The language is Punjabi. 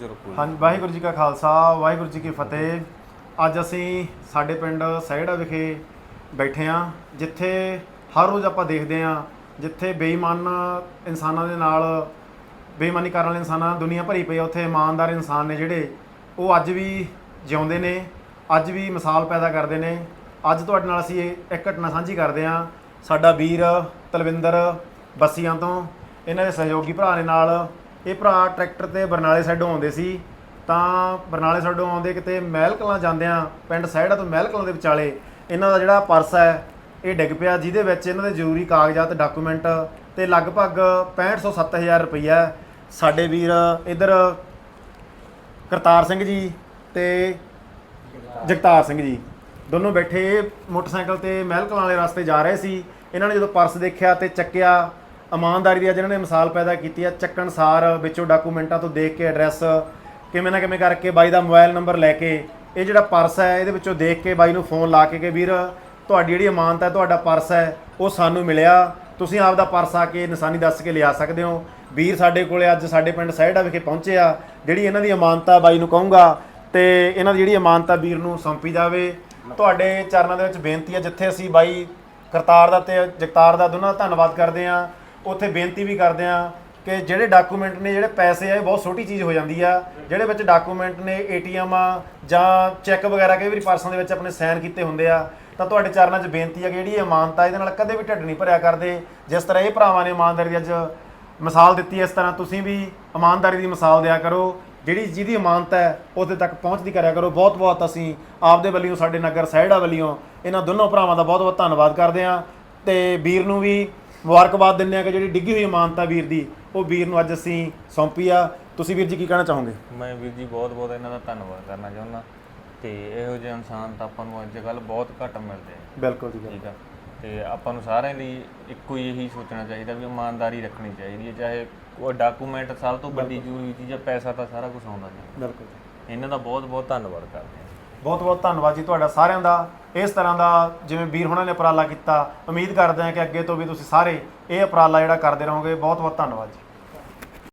ਚਲੋ ਹਾਂਜੀ, ਵਾਹਿਗੁਰੂ ਜੀ ਕਾ ਖਾਲਸਾ, ਵਾਹਿਗੁਰੂ ਜੀ ਕੀ ਫਤਿਹ। ਅੱਜ ਅਸੀਂ ਸਾਡੇ ਪਿੰਡ ਸਹਿੜਾ ਵਿਖੇ ਬੈਠੇ ਹਾਂ, ਜਿੱਥੇ ਹਰ ਰੋਜ਼ ਆਪਾਂ ਦੇਖਦੇ ਹਾਂ, ਜਿੱਥੇ ਬੇਈਮਾਨ ਇਨਸਾਨਾਂ ਦੇ ਨਾਲ ਬੇਈਮਾਨੀ ਕਰਨ ਵਾਲੇ ਇਨਸਾਨਾਂ ਦੁਨੀਆ ਭਰੀ ਪਈ ਆ, ਉੱਥੇ ਇਮਾਨਦਾਰ ਇਨਸਾਨ ਨੇ ਜਿਹੜੇ, ਉਹ ਅੱਜ ਵੀ ਜਿਉਂਦੇ ਨੇ, ਅੱਜ ਵੀ ਮਿਸਾਲ ਪੈਦਾ ਕਰਦੇ ਨੇ। ਅੱਜ ਤੁਹਾਡੇ ਨਾਲ ਅਸੀਂ ਇਹ ਇੱਕ ਘਟਨਾ ਸਾਂਝੀ ਕਰਦੇ ਹਾਂ, ਸਾਡਾ ਵੀਰ ਤਲਵਿੰਦਰ ਬੱਸੀਆਂ ਤੋਂ। ਇਹਨਾਂ ਦੇ ਸਹਿਯੋਗੀ ਭਰਾ ਦੇ ਨਾਲ ਇਹ ਭਰਾ ਟਰੈਕਟਰ ਤੇ ਬਰਨਾਲੇ ਸਾਈਡੋਂ ਆਉਂਦੇ ਸੀ, ਤਾਂ ਬਰਨਾਲੇ ਸਾਈਡੋਂ ਆਉਂਦੇ ਕਿਤੇ ਮਹਿਲ ਕਲਾਂ ਜਾਂਦਿਆਂ, ਪਿੰਡ ਸਹਿੜਾ ਤੋਂ ਮਹਿਲ ਕਲਾਂ ਦੇ ਵਿਚਾਲੇ, ਇਹਨਾਂ ਦਾ ਜਿਹੜਾ ਪਰਸ ਹੈ, ਇਹ ਡਿੱਗ ਪਿਆ, ਜਿਹਦੇ ਵਿੱਚ ਇਹਨਾਂ ਦੇ ਜ਼ਰੂਰੀ ਕਾਗਜ਼ਾਤ, ਡਾਕੂਮੈਂਟ ਤੇ ਲਗਭਗ 6500 7000 ਰੁਪਈਆ ਸਾਡੇ ਵੀਰ ਇਧਰ ਕਰਤਾਰ ਸਿੰਘ ਜੀ ਤੇ ਜਗਤਾਰ ਸਿੰਘ ਜੀ, ਦੋਨੋਂ ਬੈਠੇ ਮੋਟਰਸਾਈਕਲ ਤੇ ਮਹਿਲ ਕਲਾਂ ਵਾਲੇ ਰਸਤੇ ਜਾ ਰਹੇ ਸੀ। ਇਹਨਾਂ ਨੇ ਜਦੋਂ ਪਰਸ ਦੇਖਿਆ ਤੇ ਚੱਕਿਆ ਇਮਾਨਦਾਰੀ ਦੀ ਅੱਜ ਇਹਨਾਂ ਨੇ ਮਿਸਾਲ ਪੈਦਾ ਕੀਤੀ ਆ, ਚੱਕਣ ਸਾਰ ਵਿੱਚੋਂ ਡਾਕੂਮੈਂਟਾਂ ਤੋਂ ਦੇਖ ਕੇ ਐਡਰੈਸ ਕਿਵੇਂ ਨਾ ਕਿਵੇਂ ਕਰਕੇ ਬਾਈ ਦਾ ਮੋਬਾਈਲ ਨੰਬਰ ਲੈ ਕੇ, ਇਹ ਜਿਹੜਾ ਪਰਸ ਹੈ, ਇਹਦੇ ਵਿੱਚੋਂ ਦੇਖ ਕੇ ਬਾਈ ਨੂੰ ਫੋਨ ਲਾ ਕੇ ਕਿ ਵੀਰ, ਤੁਹਾਡੀ ਜਿਹੜੀ ਅਮਾਨਤ ਹੈ, ਤੁਹਾਡਾ ਪਰਸ ਹੈ, ਉਹ ਸਾਨੂੰ ਮਿਲਿਆ। ਤੁਸੀਂ ਆਪਦਾ ਪਰਸ ਆ ਕੇ ਨਿਸ਼ਾਨੀ ਦੱਸ ਕੇ ਲਿਆ ਸਕਦੇ ਹੋ। ਵੀਰ ਸਾਡੇ ਕੋਲੇ ਅੱਜ ਸਾਡੇ ਪਿੰਡ ਸਹਿੜਾ ਵਿਖੇ ਪਹੁੰਚੇ ਆ, ਜਿਹੜੀ ਇਹਨਾਂ ਦੀ ਅਮਾਨਤ ਆ ਬਾਈ ਨੂੰ ਕਹੂੰਗਾ, ਤੇ ਇਹਨਾਂ ਦੀ ਜਿਹੜੀ ਅਮਾਨਤ ਆ ਵੀਰ ਨੂੰ ਸੌਂਪੀ ਜਾਵੇ। ਤੁਹਾਡੇ ਚਰਨਾਂ ਦੇ ਵਿੱਚ ਬੇਨਤੀ ਹੈ, ਜਿੱਥੇ ਅਸੀਂ ਬਾਈ ਕਰਤਾਰ ਦਾ ਤੇ ਜਗਤਾਰ ਦਾ ਦੋਨਾਂ ਦਾ ਧੰਨਵਾਦ ਕਰਦੇ ਆ ਉੱਥੇ ਬੇਨਤੀ ਵੀ ਕਰਦੇ ਆ ਕਿ ਜਿਹੜੇ ਡਾਕੂਮੈਂਟ ਨੇ ਜਿਹੜੇ ਪੈਸੇ ਆ ਇਹ ਬਹੁਤ ਛੋਟੀ ਚੀਜ਼ ਹੋ ਜਾਂਦੀ ਆ। ਜਿਹੜੇ ਵਿੱਚ ਡਾਕੂਮੈਂਟ ਨੇ ਏਟੀਐਮ ਆ ਜਾਂ ਚੈੱਕ ਵਗੈਰਾ ਕਈ ਵਾਰੀ ਪਰਸਾਂ ਦੇ ਵਿੱਚ ਆਪਣੇ ਸਾਈਨ ਕੀਤੇ ਹੁੰਦੇ ਆ ਤਾਂ ਤੁਹਾਡੇ ਚਰਨਾਂ 'ਚ ਬੇਨਤੀ ਆ ਕਿ ਜਿਹੜੀ ਇਮਾਨਤਾ ਇਹਦੇ ਨਾਲ ਕਦੇ ਵੀ ਢੱਡ ਨਹੀਂ ਭਰਿਆ ਕਰਦੇ। ਜਿਸ ਤਰ੍ਹਾਂ ਇਹ ਭਰਾਵਾਂ ਨੇ ਇਮਾਨਦਾਰੀ ਦੀ ਅੱਜ ਮਿਸਾਲ ਦਿੱਤੀ ਹੈ, ਇਸ ਤਰ੍ਹਾਂ ਤੁਸੀਂ ਵੀ ਇਮਾਨਦਾਰੀ ਦੀ ਮਿਸਾਲ ਦਿਆ ਕਰੋ। ਜਿਹੜੀ ਜਿਹਦੀ ਇਮਾਨਤ ਹੈ ਉਹਦੇ ਤੱਕ ਪਹੁੰਚਦੀ ਕਰਿਆ ਕਰੋ। ਬਹੁਤ ਬਹੁਤ ਅਸੀਂ ਆਪਦੇ ਵੱਲੋਂ ਸਾਡੇ ਨਗਰ ਸਹਿੜਾ ਵੱਲੋਂ ਇਹਨਾਂ ਦੋਨੋਂ ਭਰਾਵਾਂ ਦਾ ਬਹੁਤ ਬਹੁਤ ਧੰਨਵਾਦ ਕਰਦੇ ਹਾਂ। ਤੇ ਵੀਰ ਨੂੰ ਵੀ ਮੁਬਾਰਕਬਾਦ ਦਿੰਦੇ ਆ ਕਿ ਜਿਹੜੀ ਡਿੱਗੀ ਹੋਈ ਇਮਾਨਤ ਵੀਰ ਦੀ ਉਹ ਵੀਰ ਨੂੰ ਅੱਜ ਅਸੀਂ ਸੌਂਪੀ ਆ। ਤੁਸੀਂ ਵੀਰ ਜੀ ਕੀ ਕਹਿਣਾ ਚਾਹੋਗੇ? ਮੈਂ ਵੀਰ ਜੀ ਬਹੁਤ ਬਹੁਤ ਇਹਨਾਂ ਦਾ ਧੰਨਵਾਦ ਕਰਨਾ ਚਾਹੁੰਦਾ। ਤੇ ਇਹੋ ਜਿਹੇ ਇਨਸਾਨ ਤਾਂ ਆਪਾਂ ਨੂੰ ਅੱਜ ਕੱਲ ਬਹੁਤ ਘੱਟ ਮਿਲਦੇ ਆ। ਬਿਲਕੁਲ ਜੀ ਠੀਕ ਆ। ਤੇ ਆਪਾਂ ਨੂੰ ਸਾਰਿਆਂ ਲਈ ਇੱਕੋ ਹੀ ਇਹੀ ਸੋਚਣਾ ਚਾਹੀਦਾ ਵੀ ਇਮਾਨਦਾਰੀ ਰੱਖਣੀ ਚਾਹੀਦੀ ਹੈ। ਚਾਹੇ ਉਹ ਡਾਕੂਮੈਂਟ ਸਭ ਤੋਂ ਵੱਡੀ ਜ਼ਰੂਰੀ ਚੀਜ਼ ਹੈ ਪੈਸਾ ਤਾਂ ਸਾਰਾ ਕੁਝ ਆਉਂਦਾ ਜੀ ਬਿਲਕੁਲ ਇਹਨਾਂ ਦਾ ਬਹੁਤ ਬਹੁਤ ਧੰਨਵਾਦ ਕਰਦੇ ਹਾਂ ਬਹੁਤ ਬਹੁਤ ਧੰਨਵਾਦ ਜੀ ਤੁਹਾਡਾ ਸਾਰਿਆਂ ਦਾ। ਇਸ ਤਰ੍ਹਾਂ ਦਾ ਜਿਵੇਂ ਵੀਰ ਹੁਣਾਂ ਨੇ ਉਪਰਾਲਾ ਕੀਤਾ, ਉਮੀਦ ਕਰਦੇ ਹਾਂ ਕਿ ਅੱਗੇ ਤੋਂ ਵੀ ਤੁਸੀਂ ਸਾਰੇ ਇਹ ਉਪਰਾਲਾ ਜਿਹੜਾ ਕਰਦੇ ਰਹੋਗੇ। ਬਹੁਤ ਬਹੁਤ ਧੰਨਵਾਦ ਜੀ।